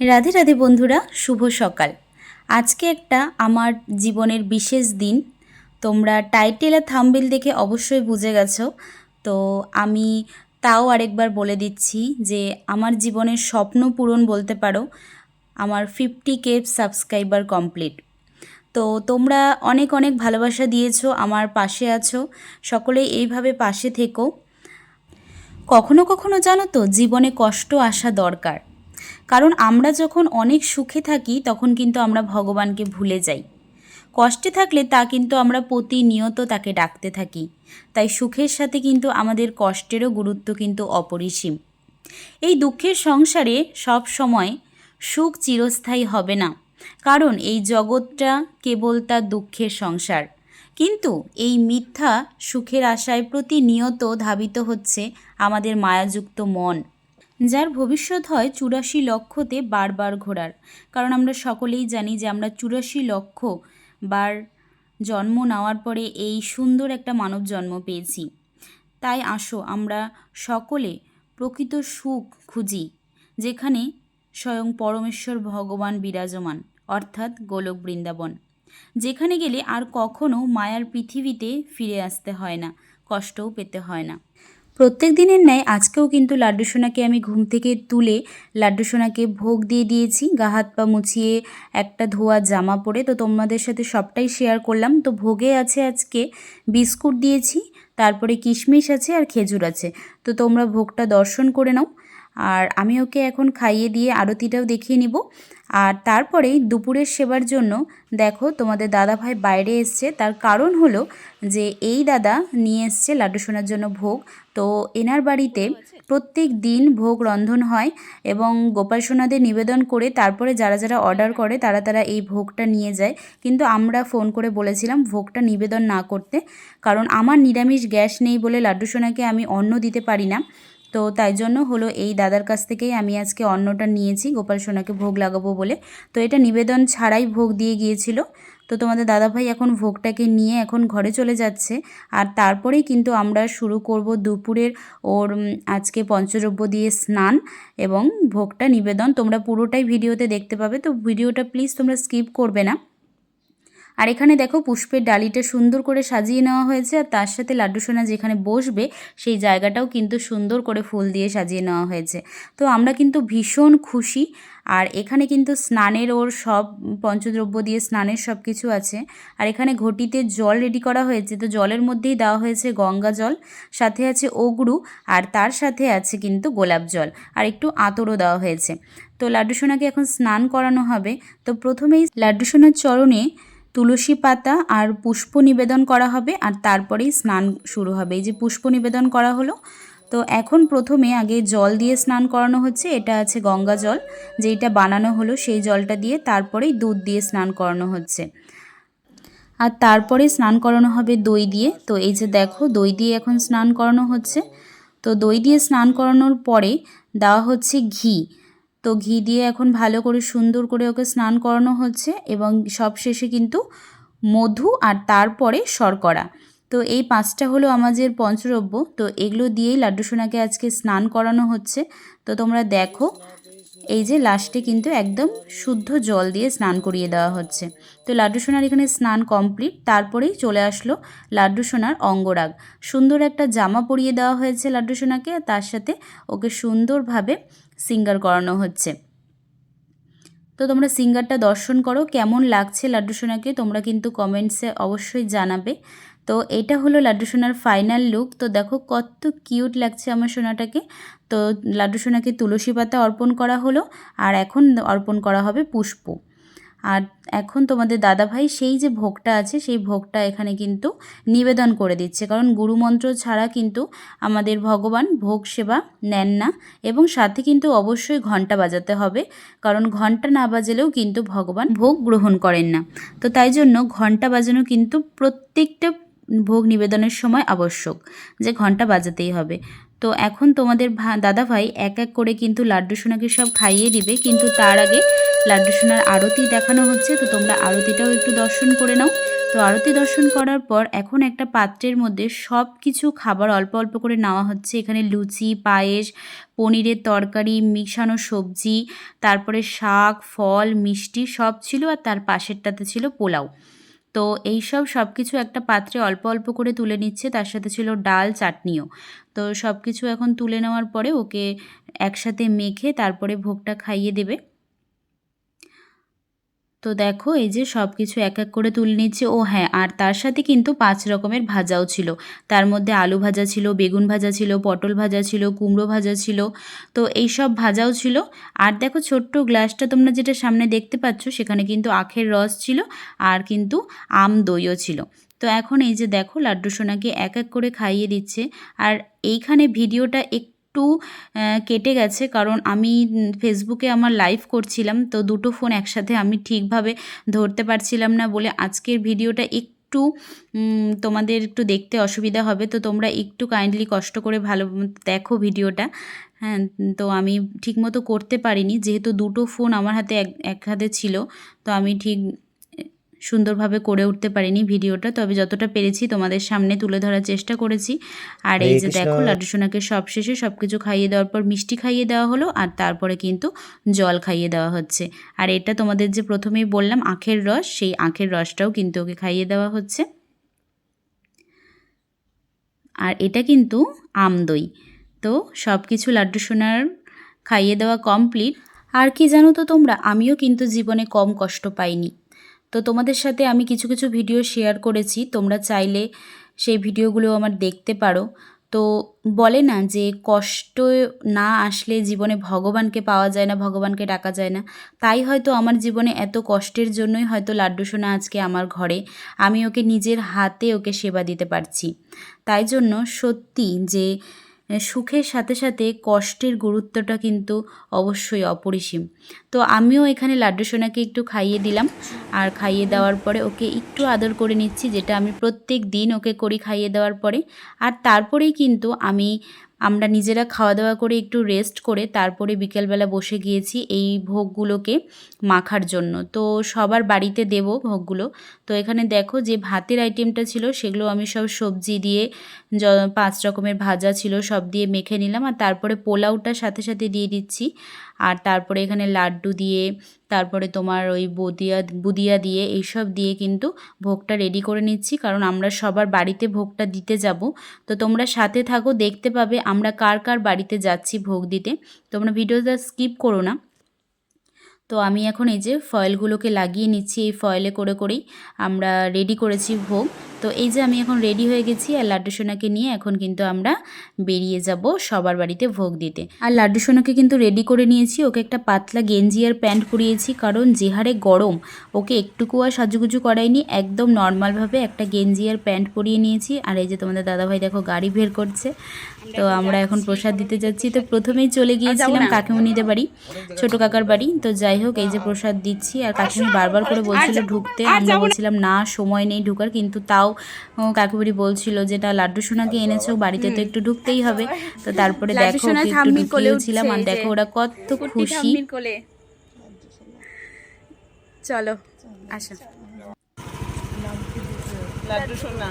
রাধে রাধে বন্ধুরা, শুভ সকাল। আজকে একটা আমার জীবনের বিশেষ দিন। তোমরা টাইটেল আর থাম্বেল দেখে অবশ্যই বুঝে গেছো। তো আমি তাও আরেকবার বলে দিচ্ছি যে, আমার জীবনের স্বপ্ন পূরণ বলতে পারো, আমার ফিফটি কে সাবস্ক্রাইবার কমপ্লিট তো তোমরা অনেক অনেক ভালোবাসা দিয়েছ, আমার পাশে আছো সকলেই এইভাবে পাশে থেকো। কখনো কখনো জানো তো, জীবনে কষ্ট আসা দরকার। কারণ আমরা যখন অনেক সুখে থাকি, তখন কিন্তু আমরা ভগবানকে ভুলে যাই। কষ্টে থাকলে তা কিন্তু আমরা প্রতিনিয়ত তাকে ডাকতে থাকি। তাই সুখের সাথে কিন্তু আমাদের কষ্টেরও গুরুত্ব কিন্তু অপরিসীম। এই দুঃখের সংসারে সব সময় সুখ চিরস্থায়ী হবে না। কারণ এই জগৎটা কেবল তার দুঃখের সংসার। কিন্তু এই মিথ্যা সুখের আশায় প্রতিনিয়ত ধাবিত হচ্ছে আমাদের মায়াযুক্ত মন। যার ভবিষ্যৎ হয় চুরাশি লক্ষতে বারবার ঘোরার। কারণ আমরা সকলেই জানি যে আমরা চুরাশি লক্ষ বার জন্ম নেওয়ার পরে এই সুন্দর একটা মানব জন্ম পেয়েছি। তাই আসো, আমরা সকলে প্রকৃত সুখ খুঁজি, যেখানে স্বয়ং পরমেশ্বর ভগবান বিরাজমান, অর্থাৎ গোলক বৃন্দাবন, যেখানে গেলে আর কখনো মায়ার পৃথিবীতে ফিরে আসতে হয় না, কষ্টও পেতে হয় না। প্রত্যেক দিনের ন্যায় আজকেও কিন্তু লাড্ডু সোনাকে আমি ঘুম থেকে তুলে লাড্ডু সোনাকে ভোগ দিয়ে দিয়েছি। গা হাত পা মুছিয়ে একটা ধোয়া জামা পরে। তো তোমাদের সাথে সবটাই শেয়ার করলাম। তো ভোগে আছে আজকে বিস্কুট দিয়েছি, তারপরে কিশমিশ আছে আর খেজুর আছে। তো তোমরা ভোগটা দর্শন করে নাও। আর আমি ওকে এখন খাইয়ে দিয়ে আরতিটাও দেখিয়ে নিব। আর তারপরেই দুপুরের সেবার জন্য দেখো তোমাদের দাদা ভাই বাইরে এসছে। তার কারণ হলো যে এই দাদা নিয়ে এসছে লাড্ডু সোনার জন্য ভোগ। তো এনার বাড়িতে প্রত্যেক দিন ভোগ রন্ধন হয় এবং গোপাল সোনাদের নিবেদন করে তারপরে যারা যারা অর্ডার করে তারা তারা এই ভোগটা নিয়ে যায়। কিন্তু আমরা ফোন করে বলেছিলাম ভোগটা নিবেদন না করতে। কারণ আমার নিরামিষ গ্যাস নেই বলে লাড্ডু সোনাকে আমি অন্ন দিতে পারি না। তো তাই জন্য হলো এই দাদার কাছ থেকেই আমি আজকে অন্নটা নিয়েছি। গোপাল সোনাকে ভোগ লাগাবো বলে। তো এটা নিবেদন ছাড়াই ভোগ দিয়ে গিয়েছিল। তো তোমাদের দাদাভাই এখন ভোগটাকে নিয়ে এখন ঘরে চলে যাচ্ছে। আর তারপরেই কিন্তু আমরা শুরু করব দুপুরের ওর আজকে পঞ্চদ্রব্য দিয়ে স্নান এবং ভোগটা নিবেদন। তোমরা পুরোটাই ভিডিওতে দেখতে পাবে। তো ভিডিওটা প্লিজ তোমরা স্কিপ করবে না। আর এখানে দেখো পুষ্পের ডালিটা সুন্দর করে সাজিয়ে নেওয়া হয়েছে, আর তার সাথে লাড্ডু সোনা যেখানে বসবে, সেই জায়গাটাও কিন্তু সুন্দর করে ফুল দিয়ে সাজিয়ে নেওয়া হয়েছে। তো আমরা কিন্তু ভীষণ খুশি, আর এখানে কিন্তু স্নানের ওর সব পঞ্চদ্রব্য দিয়ে স্নানের সব কিছু আছে। আর এখানে ঘটিতে জল রেডি করা হয়েছে, তো জলের মধ্যেই দেওয়া হয়েছে গঙ্গা জল, সাথে আছে ওগরু আর তার সাথে আছে কিন্তু গোলাপ জল, আর একটু আতরও দেওয়া হয়েছে। তো লাড্ডু সোনাকে এখন স্নান করানো হবে, তো প্রথমেই লাড্ডু সোনার চরণে তুলসী পাতা আর পুষ্প নিবেদন করা হবে আর তারপরেই স্নান শুরু হবে। এই যে পুষ্প নিবেদন করা হলো, তো এখন প্রথমে আগে জল দিয়ে স্নান করানো হচ্ছে। এটা আছে গঙ্গা জল, যেইটা বানানো হলো সেই জলটা দিয়ে তারপরেই দুধ দিয়ে স্নান করানো হচ্ছে। আর তারপরে স্নান করানো হবে দই দিয়ে। তো এই যে দেখো, দই দিয়ে এখন স্নান করানো হচ্ছে। তো দই দিয়ে স্নান করানোর পরে দেওয়া হচ্ছে ঘি। তো ঘি দিয়ে এখন ভালো করে সুন্দর করে ওকে স্নান করানো হচ্ছে এবং সব শেষে কিন্তু মধু আর তারপরে শর্করা। তো এই পাঁচটা হলো আমাদের পঞ্চরব্য। তো এগুলো দিয়েই লাড্ডু সোনাকে আজকে স্নান করানো হচ্ছে। তো তোমরা দেখো, এই যে লাস্টে কিন্তু একদম শুদ্ধ জল দিয়ে স্নান করিয়ে দেওয়া হচ্ছে। তো লাড্ডু সোনার এখানে স্নান কমপ্লিট। তারপরেই চলে আসলো লাড্ডু সোনার অঙ্গরাগ। সুন্দর একটা জামা পরিয়ে দেওয়া হয়েছে লাড্ডু সোনাকে। তার সাথে ওকে সুন্দরভাবে সিঙ্গার করানো হচ্ছে। তো তোমরা সিঙ্গারটা দর্শন করো, কেমন লাগছে লাড্ডু সোনাকে তোমরা কিন্তু কমেন্টসে অবশ্যই জানাবে। তো এটা হলো লাড্ডু সোনার ফাইনাল লুক। তো দেখো কত কিউট লাগছে আমার সোনাটাকে। তো লাড্ডু সোনাকে তুলসী পাতা অর্পণ করা হলো, আর এখন অর্পণ করা হবে পুষ্প। আর এখন তোমাদের দাদাভাই সেই যে ভোগটা আছে, সেই ভোগটা এখানে কিন্তু নিবেদন করে দিচ্ছে। কারণ গুরুমন্ত্র ছাড়া কিন্তু আমাদের ভগবান ভোগ সেবা নেন না এবং সাথে কিন্তু অবশ্যই ঘণ্টা বাজাতে হবে। কারণ ঘণ্টা না বাজালেও কিন্তু ভগবান ভোগ গ্রহণ করেন না। তো তাই জন্য ঘণ্টা বাজানো কিন্তু প্রত্যেকটা ভোগ নিবেদনের সময় আবশ্যক, যে ঘণ্টা বাজাতেই হবে। তো এখন তোমাদের দাদা ভাই এক এক করে কিন্তু লাড্ডু সোনাকে সব খাইয়ে দিবে। কিন্তু তার আগে লাড্ডু সোনার আরতি দেখানো হচ্ছে। তো তোমরা আরতিটাও একটু দর্শন করে নাও। তো আরতি দর্শন করার পর এখন একটা পাত্রের মধ্যে সব কিছু খাবার অল্প অল্প করে নেওয়া হচ্ছে। এখানে লুচি, পায়েস, পনিরের তরকারি, মিশানো সবজি, তারপরে শাক, ফল, মিষ্টি সব ছিল আর তার পাশেরটাতে ছিল পোলাও। তো এই সব সব কিছু একটা পাত্রে অল্প অল্প করে তুলে নিচ্ছে, তার সাথে ছিল ডাল, চাটনিও। তো সব কিছু এখন তুলে নেওয়ার পরে ওকে একসাথে মেখে তারপরে ভোগটা খাইয়ে দেবে। তো দেখো, এই যে সব কিছু এক এক করে তুলে নিচ্ছে। ও হ্যাঁ আর তার সাথে কিন্তু পাঁচ রকমের ভাজাও ছিল। তার মধ্যে আলু ভাজা ছিল, বেগুন ভাজা ছিল, পটল ভাজা ছিল, কুমড়ো ভাজা ছিল। তো এই সব ভাজাও ছিল। আর দেখো, ছোট্ট গ্লাসটা তোমরা যেটা সামনে দেখতে পাচ্ছ, সেখানে কিন্তু আখের রস ছিল আর কিন্তু আম দইও ছিল। তো এখন এই যে দেখো, লাড্ডু সোনাকে এক এক করে খাইয়ে দিচ্ছে। আর এইখানে ভিডিওটা একটু আহ, কেটে গেছে। কারণ আমি ফেসবুকে আমার লাইভ করছিলাম তো দুটো ফোন একসাথে আমি ঠিকভাবে ধরতে পারছিলাম না বলে আজকের ভিডিওটা একটু উম, তোমাদের একটু দেখতে অসুবিধা হবে। তো তোমরা একটু কাইন্ডলি কষ্ট করে ভালো দেখো ভিডিওটা হ্যাঁ তো আমি ঠিকমতো করতে পারিনি। যেহেতু দুটো ফোন আমার হাতে এক এক হাতে ছিল তো আমি ঠিক সুন্দরভাবে করে উঠতে পারিনি ভিডিওটা তবে যতটা পেরেছি তোমাদের সামনে তুলে ধরার চেষ্টা করেছি। আর এই যে দেখো লাড্ডু সোনাকে সব শেষে সব কিছু খাইয়ে দেওয়ার পর মিষ্টি খাইয়ে দেওয়া হলো আর তারপরে কিন্তু জল খাইয়ে দেওয়া হচ্ছে। আর এটা তোমাদের যে প্রথমেই বললাম আখের রস সেই আখের রসটাও কিন্তু ওকে খাইয়ে দেওয়া হচ্ছে। আর এটা কিন্তু আমদই তো সব কিছু লাড্ডু সোনার খাইয়ে দেওয়া কমপ্লিট। আর কি জানো তো তোমরা আমিও কিন্তু জীবনে কম কষ্ট পাইনি। তো তোমাদের সাথে আমি কিছু কিছু ভিডিও শেয়ার করেছি। তোমরা চাইলে সেই ভিডিওগুলো আমার দেখতে পারো। তো বলে না যে কষ্ট না আসলে জীবনে ভগবানকে পাওয়া যায় না, ভগবানকে ডাকা যায় না। তাই হয়তো আমার জীবনে এত কষ্টের জন্যই হয়তো লাড্ডু সোনা আজকে আমার ঘরে। আমি ওকে নিজের হাতে ওকে সেবা দিতে পারছি। তাই জন্য সত্যি যে সুখের সাথে সাথে কষ্টের গুরুত্বটা কিন্তু অবশ্যই অপরিসীম। তো আমিও এখানে লাড্ডু সোনাকে একটু খাইয়ে দিলাম। আর খাইয়ে দেওয়ার পরে ওকে একটু আদর করে নিচ্ছি, যেটা আমি প্রত্যেক দিন ওকে করি খাইয়ে দেওয়ার পরে। আর তারপরেই কিন্তু আমি আমরা নিজেরা খাওয়া দাওয়া করে একটু রেস্ট করে তারপরে বিকেলবেলা বসে গিয়েছি এই ভোগগুলোকে মাখার জন্য। তো সবার বাড়িতে দেব ভোগগুলো। তো এখানে দেখো যে ভাতের আইটেমটা ছিল সেগুলো আমি সব সবজি দিয়ে পাঁচ রকমের ভাজা ছিল সব দিয়ে মেখে নিলাম আর তারপরে পোলাওটা সাথে সাথে দিয়ে দিচ্ছি। আর তারপরে এখানে লাড্ডু দিয়ে, তারপরে তোমার ওই বদিয়া, বুদিয়া দিয়ে, এইসব দিয়ে কিন্তু ভোগটা রেডি করে নিচ্ছি। কারণ আমরা সবার বাড়িতে ভোগটা দিতে যাব। তো তোমরা সাথে থাকো, দেখতে পাবে আমরা কার কার বাড়িতে যাচ্ছি ভোগ দিতে। তোমরা ভিডিওটা স্কিপ করো না। তো আমি এখন এই যে ফয়েলগুলোকে লাগিয়ে নিচ্ছি এই ফয়েলে করে করেই আমরা রেডি করেছি ভোগ। তো এই যে আমি এখন রেডি হয়ে গেছি আর লাড্ডু সোনাকে নিয়ে এখন কিন্তু আমরা বেরিয়ে যাব সবার বাড়িতে ভোগ দিতে। আর লাড্ডু সোনাকে কিন্তু রেডি করে নিয়েছি ওকে একটা পাতলা গেঞ্জি আর প্যান্ট পরিয়েছি কারণ যে হারে গরম ওকে একটুকু আর সাজুগুজু করাইনি একদম নর্মালভাবে একটা গেঞ্জি আর প্যান্ট পরিয়ে নিয়েছি। আর এই যে তোমাদের দাদাভাই দেখো গাড়ি বের করছে তো আমরা এখন প্রসাদ দিতে যাচ্ছি। তো প্রথমেই চলে গিয়েছিলাম কাকিমণিদের বাড়ি ছোট কাকার বাড়ি। তো যাই হোক এই যে প্রসাদ দিচ্ছি আর কাকিমণি বারবার করে বলছিল ঢুকতে। আমরা বলছিলাম না সময় নেই ঢুকার। কিন্তু তাও কাকুবাড়ি বলছিল যেটা লাড্ডু সোনাকে এনেছো বাড়িতে তো একটু ঢুকতেই হবে। তো তারপরে দেখো একটু ঢুকিয়েছিলাম আর দেখো ওরা কত খুশি। কোলে। চলো আসো। লাড্ডু সোনা।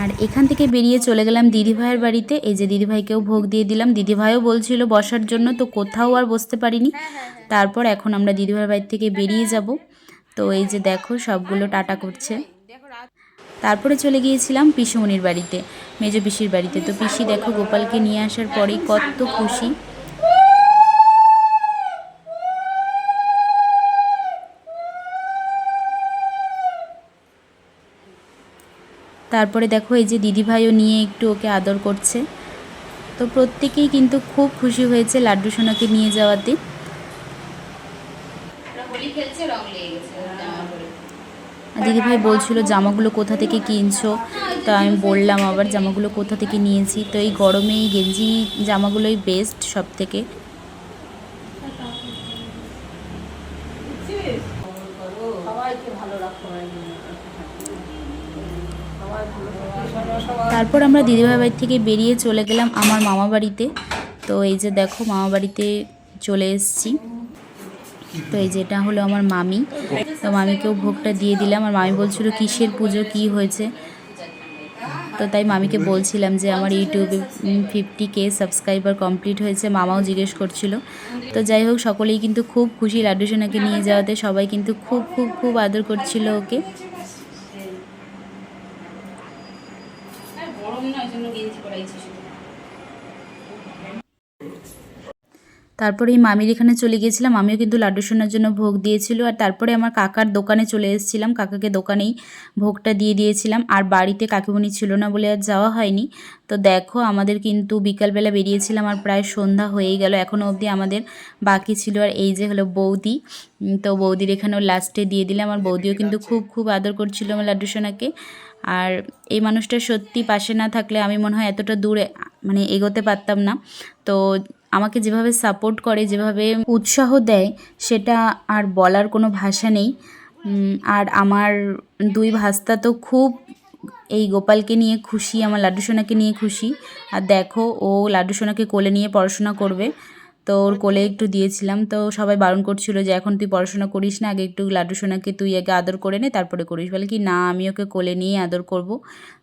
আর এখান থেকে বেরিয়ে চলে গেলাম দিদিভাইয়ের বাড়িতে। এই যে দিদিভাইকেও ভোগ দিয়ে দিলাম। দিদিভাইও বলছিল বসার জন্য তো কোথাও আর বসতে পারিনি। তারপর এখন আমরা দিদিভাইয়ের বাড়ি থেকে বেরিয়ে যাব। তো এই যে দেখো সবগুলো টাটা করছে। তারপরে চলে গিয়েছিলাম পিসুমনির বাড়িতে মেজো পিসির বাড়িতে। তো পিসি দেখো গোপালকে নিয়ে আসার পরেই কত খুশি। তারপরে দেখো এই যে দিদিভাইও নিয়ে একটু ওকে আদর করছে। তো প্রত্যেকেই কিন্তু খুব খুশি হয়েছে লাড্ডু সোনাকে নিয়ে যাওয়াতে। আর দিদিভাই বলছিল জামাগুলো কোথা থেকে কিনছো? তো আমি বললাম আবার জামাগুলো কোথা থেকে নিয়েছি? তো এই গরমে এই গেঞ্জি জামাগুলোই বেস্ট সব থেকে তারপর আমরা দিদিভাই বাড়ি থেকে বেরিয়ে চলে গেলাম আমার মামা বাড়িতে। তো এই যে দেখো মামা বাড়িতে চলে এসেছি। তো এই যেটা হলো আমার মামি। তো মামিকেও ভোগটা দিয়ে দিলাম। আর মামি বলছিল, কিসের পুজো, কি হয়েছে? তো তাই মামিকে বলছিলাম যে, আমার ইউটিউবে ফিফটি কে সাবস্ক্রাইবার কমপ্লিট হয়েছে। মামাও জিজ্ঞেস করছিল। তো যাই হোক, সকলেই কিন্তু খুব খুশি। লাড্ডু সোনাকে নিয়ে যাওয়াতে সবাই কিন্তু খুব খুব খুব আদর করছিল ওকে। তারপরে এই মামির এখানে চলে গিয়েছিলাম। আমিও কিন্তু লাড্ডু সোনার জন্য ভোগ দিয়েছিল আর তারপরে আমার কাকার দোকানে চলে এসেছিলাম। কাকাকে দোকানেই ভোগটা দিয়ে দিয়েছিলাম। আর বাড়িতে কাকিমণি ছিল না বলে আর যাওয়া হয়নি। তো দেখো আমাদের কিন্তু বিকালবেলা বেরিয়েছিলাম আর প্রায় সন্ধ্যা হয়েই গেল। এখনও অবধি আমাদের বাকি ছিল আর এই যে হলো বৌদি। তো বৌদির এখানেও লাস্টে দিয়ে দিলাম। আর বৌদিও কিন্তু খুব খুব আদর করছিল আমার লাড্ডু সোনাকে। আর এই মানুষটা সত্যি পাশে না থাকলে আমি মনে হয় এতটা দূরে মানে এগোতে পারতাম না। তো আমাকে যেভাবে সাপোর্ট করে, যেভাবে উৎসাহ দেয়, সেটা আর বলার কোনো ভাষা নেই। আর আমার দুই ভাস্তা তো খুব এই গোপালকে নিয়ে খুশি, আমার লাড্ডু সোনাকে নিয়ে খুশি। আর দেখো, ও লাড্ডু সোনাকে কোলে নিয়ে পড়াশোনা করবে। তো ওর কোলে একটু দিয়েছিলাম। তো সবাই বারণ করছিল যে, এখন তুই পড়াশোনা করিস না, আগে একটু লাড্ডু সোনাকে তুই আগে আদর করে নে, তারপরে করিস। বলে কি, না, আমি ওকে কোলে নিয়ে আদর করব।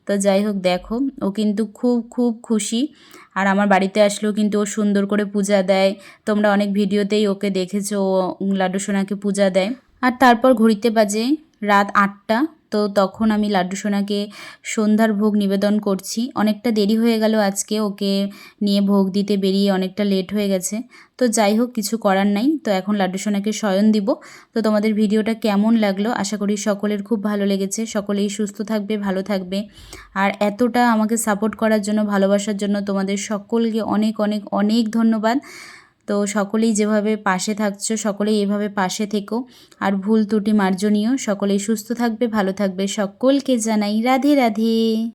তো যাই হোক, দেখো, ও কিন্তু খুব খুব খুশি। আর আমার বাড়িতে আসলেও কিন্তু ও সুন্দর করে পূজা দেয়। তোমরা অনেক ভিডিওতেই ওকে দেখেছ, ও লাড্ডু সোনাকে পূজা দেয়। আর তারপর ঘড়িতে বাজে রাত আটটা। তো তখন আমি লাড্ডু সোনাকে সন্ধ্যার ভোগ নিবেদন করছি। অনেকটা দেরি হয়ে গেল আজকে, ওকে নিয়ে ভোগ দিতে বেরিয়ে অনেকটা লেট হয়ে গেছে। তো যাই হোক, কিছু করার নাই। তো এখন লাড্ডু সোনাকে শয়ন দিব। তো তোমাদের ভিডিওটা কেমন লাগল? আশা করি সকলের খুব ভালো লেগেছে। সকলেই সুস্থ থাকবে, ভালো থাকবে। আর এতটা আমাকে সাপোর্ট করার জন্য, ভালোবাসার জন্য তোমাদের সকলকে অনেক অনেক অনেক ধন্যবাদ। তো সকলেই যেভাবে পাশে থাকছো, সকলেই এভাবে পাশে থেকো। আর ভুল ত্রুটি মার্জনীয়। সকলেই সুস্থ থাকবে, ভালো থাকবে। সকলকে জানাই রাধে রাধে।